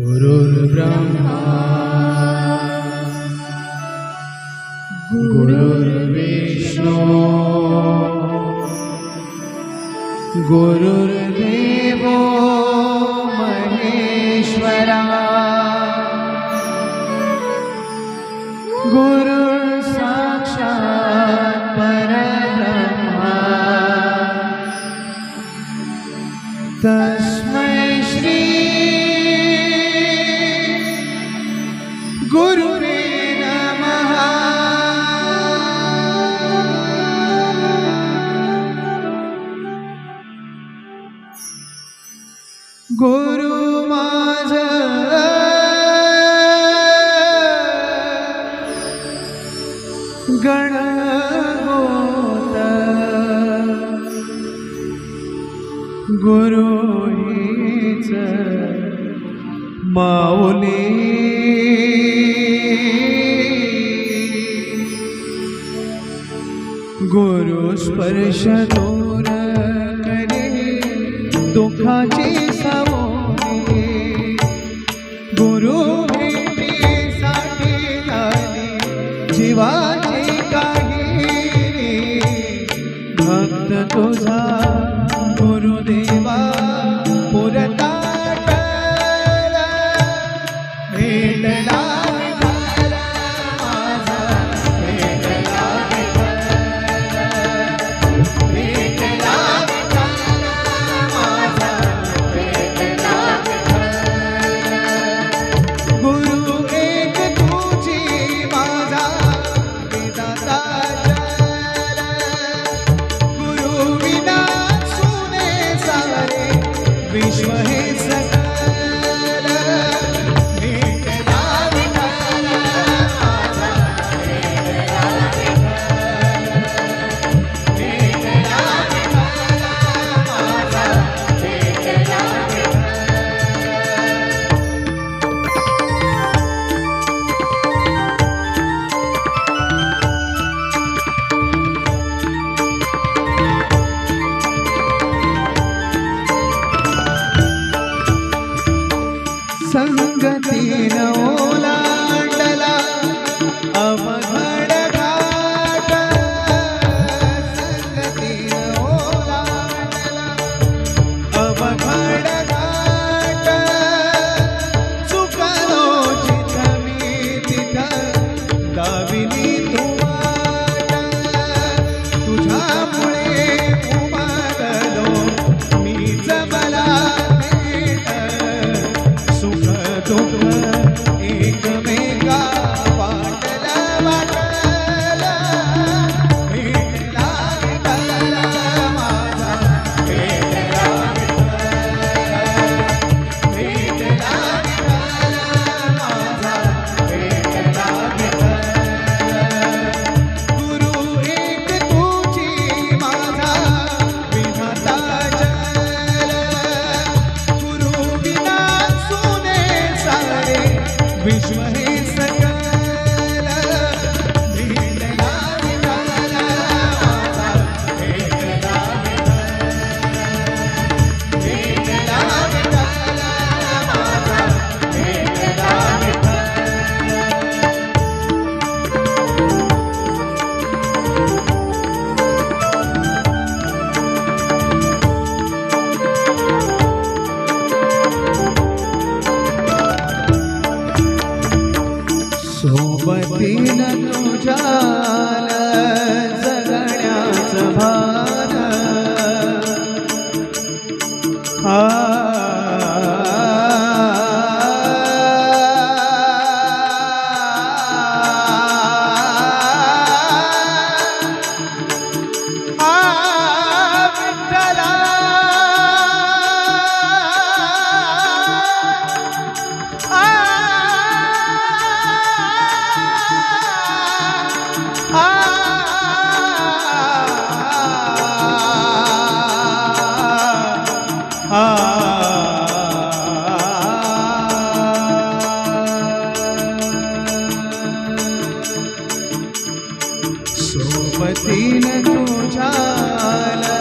गुरुर्ब्रह्मा गुरुर्विष्णु गुरुर्देव महेश्वरा गुरु गण होत. गुरु हीच माऊली. गुरु स्पर्श दूर करे दुःखाची सावली. गुरु साठी जीवा বোঝা विश्व हे सोबतीन तुझ्याला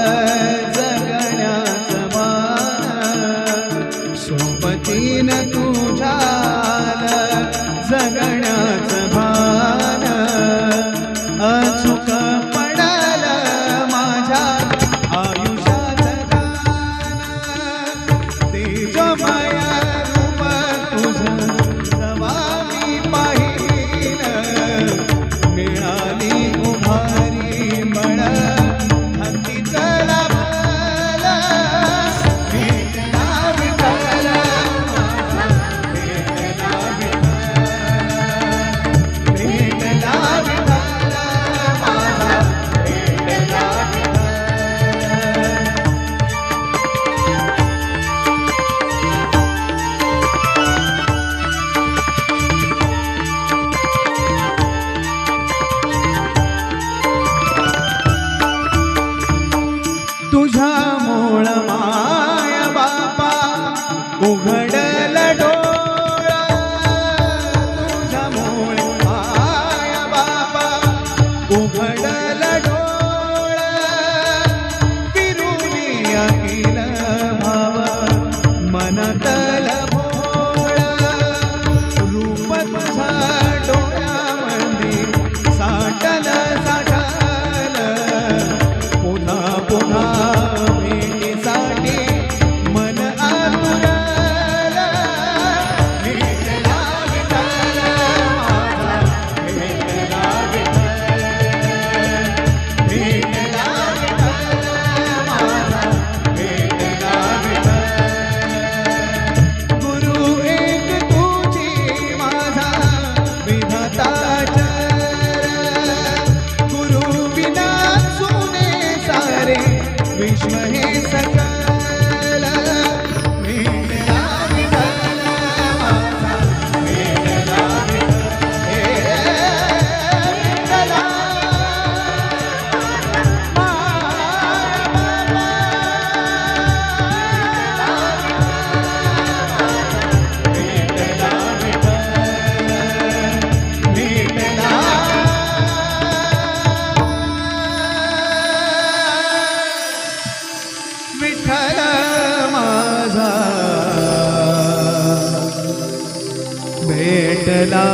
भेटला